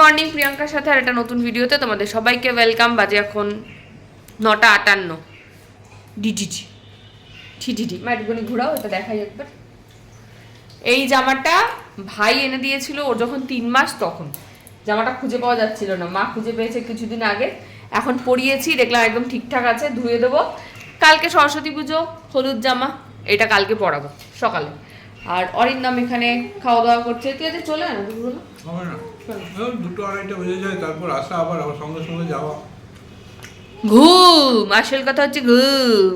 Morning প্রিয়াঙ্কার সাথে আর একটা নতুন ভিডিওতে তোমাদের সবাইকে ওয়েলকাম বাজে এখন নটা আটান্ন। ডিটিটি ঠিটিটি মাইটগুনি ঘোরাও, এটা দেখাই একবার। এই জামাটা ভাই এনে দিয়েছিল ওর যখন তিন মাস তখন। জামাটা খুঁজে পাওয়া যাচ্ছিল না। মা খুঁজে পেয়েছে কিছুদিন আগে। এখন পরিয়েছি, দেখলাম একদম ঠিকঠাক আছে, ধুয়ে দেবো। কালকে সরস্বতী পুজো, হলুদ জামা, এটা কালকে পরাবো সকালে। আর অরিন্দম এখানে খাওয়া দাওয়া করছে। তুই চলে না। এই দুটো আড়াইটা বেজে যায় তারপর আসা আবার আমার সঙ্গে সঙ্গে যাওয়া। ঘুম আসল কথা হচ্ছে ঘুম।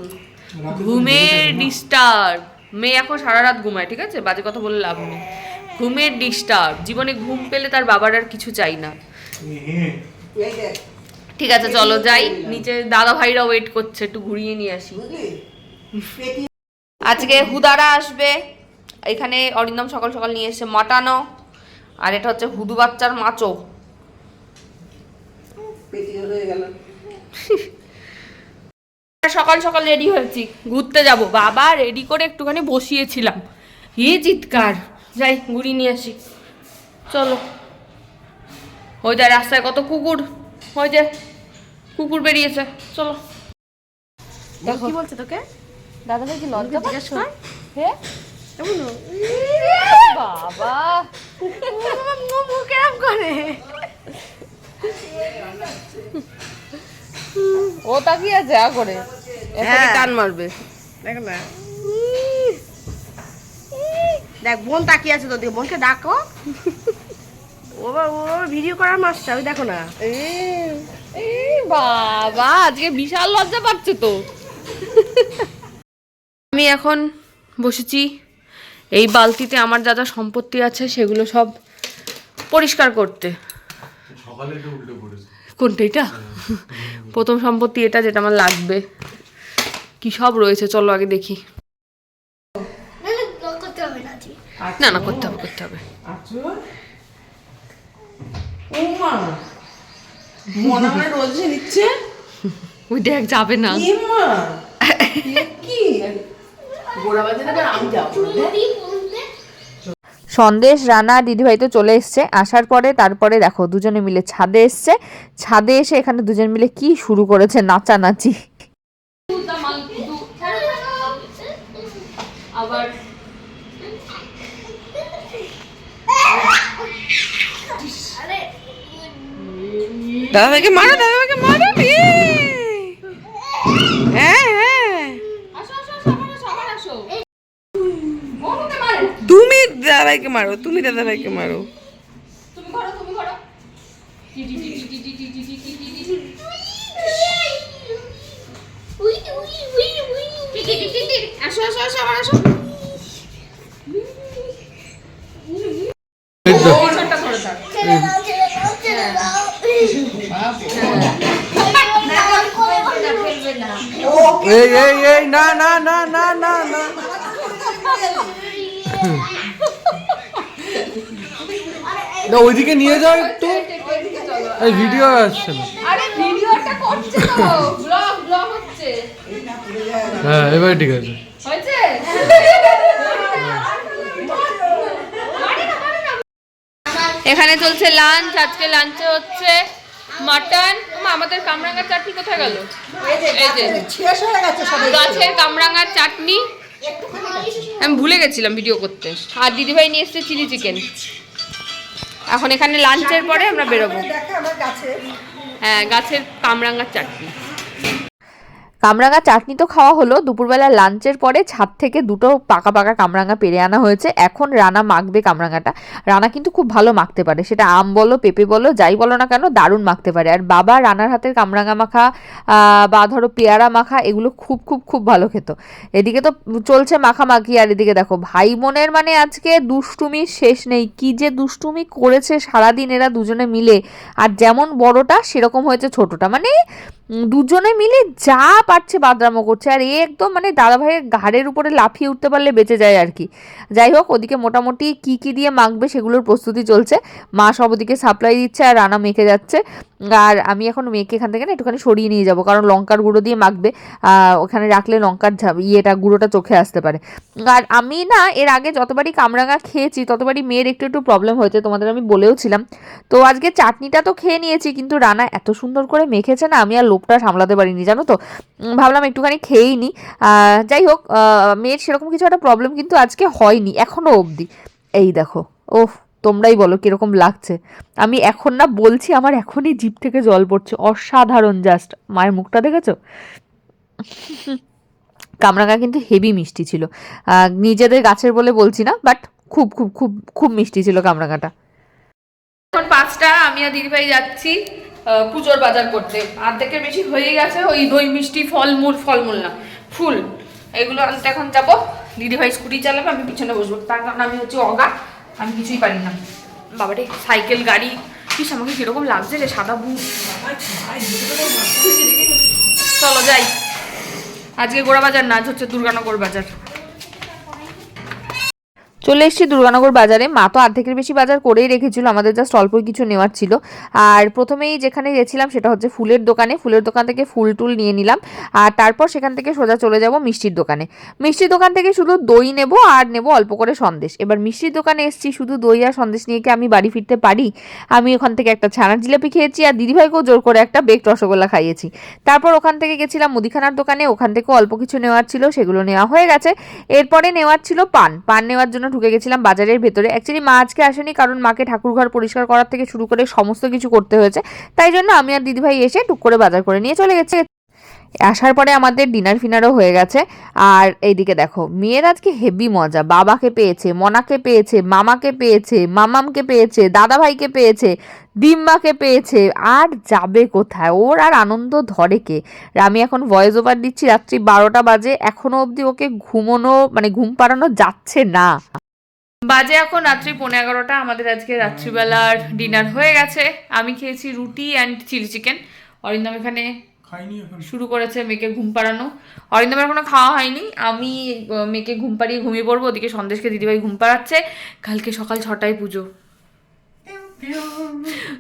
ঘুমের ডিস্টার্ব মেয়ে এখন সারা রাত ঘুমায় ঠিক আছে? বাজে কথা বলে লাভ নেই। ঘুমের ডিস্টার্ব জীবনে ঘুম পেলে তার বাবার আর কিছু চাই না। হ্যাঁ ঠিক আছে চলো যাই। নিচে দাদা ভাইরা ওয়েট করছে একটু ঘুরিয়ে নিয়ে আসি। আজকে হুদারা আসবে। এখানে অরিন্দম সকাল সকাল নিয়ে এসে মাটানো। আর এটা হচ্ছে হুদু বাচ্চার মাচো। সকাল সকাল রেডি হয়েছি ঘুরতে যাব। বাবা রেডি করে একটুখানি বসিয়েছিলাম। এ চিৎকার। যাই ঘুরি নিয়ে আসি। চলো। ওই যে রাস্তায় কত কুকুর। ওই যে কুকুর বেরিয়েছে। চলো। দেখো কি বলছে তোকে? দাদা ভাই কি লজ্জা জিজ্ঞেস কর। হে? বাবা। মুখ কেরম করে ও তাকিয়ে আছে আ করে। এখানে হ্যাঁ। টান মারবে? দেখ না। দেখ বোন তাকিয়ে আছে তোর দিকে। বোনকে ডাকো। ও ও ভিডিও করার মাস্টার ওই দেখো না। এই বাবা আজকে বিশাল লজ্জা পাচ্ছে তো। আমি এখন বসেছি এই বালতিতে আমার যা যা সম্পত্তি আছে সেগুলো সব পরিষ্কার করতে। কোনটা এটা? প্রথম সম্পত্তি এটা যেটা আমার লাগবে। কি সব রয়েছে চলো আগে দেখি। না না করতে হবে করতে হবে মনে মনে রোজ নিচ্ছে ওই দেখ যাবে না। সন্দেশ, রানা, দিদিভাই তো চলে এসছে। আসার পরে, তারপরে দেখো, দুজনে মিলে ছাদে এসছে। ছাদে এসে এখানে দুজন মিলে কি শুরু করেছে নাচানাচি। আবার দাদা ভাইকে মারো ভাইকে মারো হ্যাঁ হ্যাঁ তুমি দাদা ভাইকে মারো তুমি দাদা ভাইকে মারো তুমি করো তুমি করো আসো আসো আসো পিছনটা ধরে থাক এই এই এই না না না না না না না ওইদিকে নিয়ে যাও একটু। এই ভিডিও আসছে না। আরে ভিডিওটা করছে তো। ব্লগ ব্লগ হচ্ছে। হ্যাঁ এবার ঠিক আছে। হয়েছে? এখানে চলছে লাঞ্চ আজকে লাঞ্চে হচ্ছে মাটন আমাদের কামরাঙ্গার চাটনি কোথায় গেল? এই যে গাছের কামরাঙ্গার চাটনি। আমি ভুলে গেছিলাম ভিডিও করতে। আর দিদিভাই নিয়ে এসছে চিলি চিকেন এখন এখানে লাঞ্চের পরে আমরা বেরোবো। হ্যাঁ গাছের কামরাঙ্গার চাটনি। কামরাঙা চাটনি তো খাওয়া হলো। দুপুরবেলা লাঞ্চের পরে ছাদ থেকে দুটো পাকা পাকা কামরাঙা পেরে আনা হয়েছে। এখন রানা মাখবে কামরাঙাটা। রানা কিন্তু খুব ভালো মাখতে পারে। সেটা আম বলো, পেঁপে বলো, যাই বলো না কেন, দারুণ মাখতে পারে। আর বাবা রানার হাতের কামরাঙা মাখা বা ধরো পেয়ারা মাখা, এগুলো খুব খুব খুব ভালো খেত। এদিকে তো চলছে মাখামাখি, আর এদিকে দেখো, ভাই বোনের মানে আজকে দুষ্টুমি শেষ নেই। কি যে দুষ্টুমি করেছে সারাদিন এরা দুজনে মিলে। আর যেমন বড়টা, সেরকম হয়েছে ছোটটা। মানে দুজনে মিলে যা পারছে বাদরামো করছে। আর এ একদম মানে দাদা ভাইয়ের ঘাড়ের উপরে লাফিয়ে উঠতে পারলে বেঁচে যায় আর কি। যাই হোক, ওদিকে মোটামুটি কি কি দিয়ে মাখবে সেগুলোর প্রস্তুতি চলছে। মা সব ওদিকে সাপ্লাই দিচ্ছে আর রানা মেখে যাচ্ছে। আর আমি এখন মেয়েকে এখান থেকে না একটুখানি সরিয়ে নিয়ে যাব, কারণ লঙ্কার গুঁড়ো দিয়ে মাখবে। ওখানে রাখলে লঙ্কার ইয়েটা, গুঁড়োটা চোখে আসতে পারে। আর আমি না, এর আগে যতবারই কামরাঙা খেয়েছি, ততবারই মেয়ের একটু একটু প্রবলেম হয়েছে, তোমাদের আমি বলেও ছিলাম তো আজকে চাটনিটা তো খেয়ে নিয়েছি, কিন্তু রানা এত সুন্দর করে মেখেছে না, আমি আর লোভটা সামলাতে পারিনি, জানো তো? ভাবলাম একটুখানি খেয়েই নিই যাই হোক মেয়ের সেরকম কিছু একটা প্রবলেম কিন্তু আজকে হয়নি এখনও অবধি। এই দেখো, ওফ, তোমরাই বলো কীরকম লাগছে। আমি এখন না বলছি, আমার এখনই জিভ থেকে জল পড়ছে, অসাধারণ জাস্ট মায়ের মুখটা দেখেছ? কামরাঙা কিন্তু হেভি মিষ্টি ছিল। নিজেদের গাছের বলে বলছি না বাট খুব খুব খুব খুব মিষ্টি ছিল কামরাঙাটা এখন পাঁচটা, আমি আর দিদিভাই যাচ্ছি। পুজোর বাজার করতে। অর্ধেকের বেশি হয়ে গেছে, ওই দই, মিষ্টি, ফলমূল ফলমূল না, ফুল। এগুলো আনতে এখন যাব। দিদিভাই স্কুটি চালাবে, আমি পিছনে বসবো। তার কারণ আমি হচ্ছে অগা, আমি কিছুই পারি না। বাবারে, সাইকেল, গাড়ি পিস আমাকে কীরকম লাগছে রে, সাদা বু চলো যাই। আজকে গোড়া বাজার না হচ্ছে দুর্গানগর বাজার। চলে এসেছি দুর্গানগর বাজারে। মা তো অর্ধেকের বেশি বাজার করেই রেখেছিল, আমাদের জাস্ট অল্প কিছু নেওয়ার ছিল। আর প্রথমেই যেখানে গেছিলাম সেটা হচ্ছে ফুলের দোকানে। ফুলের দোকান থেকে ফুল টুল নিয়ে নিলাম। আর তারপর সেখান থেকে সোজা চলে যাব মিষ্টির দোকানে। মিষ্টির দোকান থেকে শুধু দই নেব আর নেব অল্প করে সন্দেশ। এবার মিষ্টির দোকানে এসেছি, শুধু দই আর সন্দেশ নিয়ে কি আমি বাড়ি ফিরতে পারি? আমি ওখান থেকে একটা ছানার জিলাপি খেয়েছি আর দিদিভাইকেও জোর করে একটা বেক রসগোল্লা খাইয়েছি। তারপর ওখান থেকে গেছিলাম মুদিখানার দোকানে। ওখান থেকেও অল্প কিছু নেওয়ার ছিল, সেগুলো নেওয়া হয়ে গেছে। এরপরে নেওয়ার ছিল পান। পান নেওয়ার জন্য ঢুকে গেছিলাম বাজারের ভেতরে। অ্যাকচুয়ালি মা আজকে আসেনি কারণ মাকে ঠাকুরঘর পরিষ্কার করার থেকে শুরু করে সমস্ত কিছু করতে হয়েছে। তাই জন্য আমি আর দিদিভাই এসে টুক করে বাজার করে নিয়ে চলে গেছে। আসার পরে আমাদের ডিনার ফিনারও হয়ে গেছে। আর এইদিকে দেখো, মেয়ের আজকে হেভি মজা। বাবাকে পেয়েছে, মনাকে পেয়েছে, মামাকে পেয়েছে, মামামকে পেয়েছে, দাদাভাইকে পেয়েছে ডিম্বাকে পেয়েছে। আর যাবে কোথায়? ওর আর আনন্দ ধরে কে? আমি এখন ভয়েস ওভার দিচ্ছি, রাত্রি বারোটা বাজে। এখনও অবধি ওকে ঘুমোনো মানে ঘুম পাড়ানো যাচ্ছে না। বাজে এখন রাত্রি পনেরো এগারোটা। আমাদের আজকে রাত্রিবেলার ডিনার হয়ে গেছে। আমি খেয়েছি রুটি অ্যান্ড চিলি চিকেন অরিন্দম এখন শুরু করেছে মেয়েকে ঘুম পাড়ানো। অরিন্দমের এখনও খাওয়া হয়নি। আমি মেয়েকে ঘুম পাড়িয়ে ঘুমিয়ে পড়ব। ওদিকে সন্দেশকে দিদিভাই ঘুম পাড়াচ্ছে। কালকে সকাল ছটায় পুজো।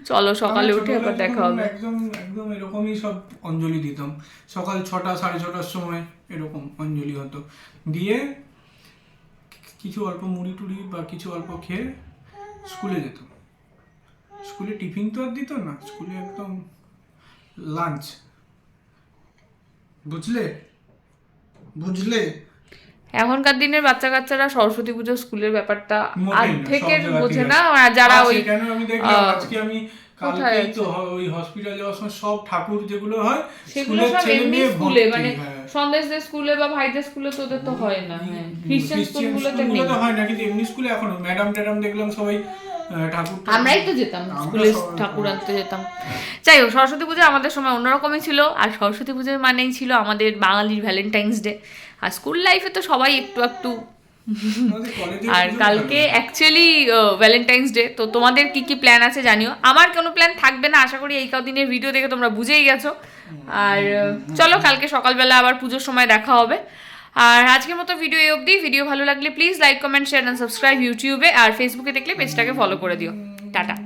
চলো সকালে উঠে আবার দেখা হবে। একদম একদম এরকমই সব অঞ্জলি দিতাম। সকাল ছটা সাড়ে ছটার সময় এরকম অঞ্জলি হতো। দিয়ে কিছু অল্প মুড়ি টুড়ি বা কিছু অল্প খেয়ে স্কুলে যেতাম। স্কুলে টিফিন তো আর দিত না। স্কুলে একদম লাঞ্চ বুঝলে? বুঝলে? এখনকার দিনের বাচ্চা কাচ্চারা সরস্বতী পুজো স্কুলের ব্যাপারটা অর্ধেকের বোঝে না যারা ওই সেখানে আমি দেখলাম? আজকে আমি কালকেই তো ওই হসপিটাল যাওয়ার সময় সব ঠাকুর যেগুলো হয় সেগুলো সব এমনি স্কুলে মানে হ্যাঁ। সন্দেশদের স্কুলে বা ভাইদের স্কুলে তো ওদের তো হয় না হ্যাঁ। খ্রিস্টান স্কুলগুলোতে নেই। হয় না কিন্তু এমনি স্কুলে এখনও ম্যাডাম ট্যাডাম দেখলাম সবাই ঠাকুর আমরাই তো যেতাম স্কুলে ঠাকুর আনতে যেতাম। যাই হোক সরস্বতী পুজো আমাদের সময় অন্যরকমই ছিল আর সরস্বতী পুজো মানেই ছিল আমাদের বাঙালির ভ্যালেন্টাইন্স ডে আর স্কুল লাইফে তো সবাই একটু একটু। আর কালকে অ্যাকচুয়ালি ভ্যালেন্টাইন্স ডে তো তোমাদের কি কি প্ল্যান আছে জানিও? আমার কোনো প্ল্যান থাকবে না আশা করি এই কদিনের ভিডিও দেখে তোমরা বুঝেই গেছো। আর চলো কালকে সকালবেলা আবার পুজোর সময় দেখা হবে। আর আজকের মতো ভিডিও এই অবধি। ভিডিও ভালো লাগলে please like comment share and subscribe ইউটিউবে আর ফেসবুকে দেখলে পেজটাকে ফলো করে দিও। টাটা।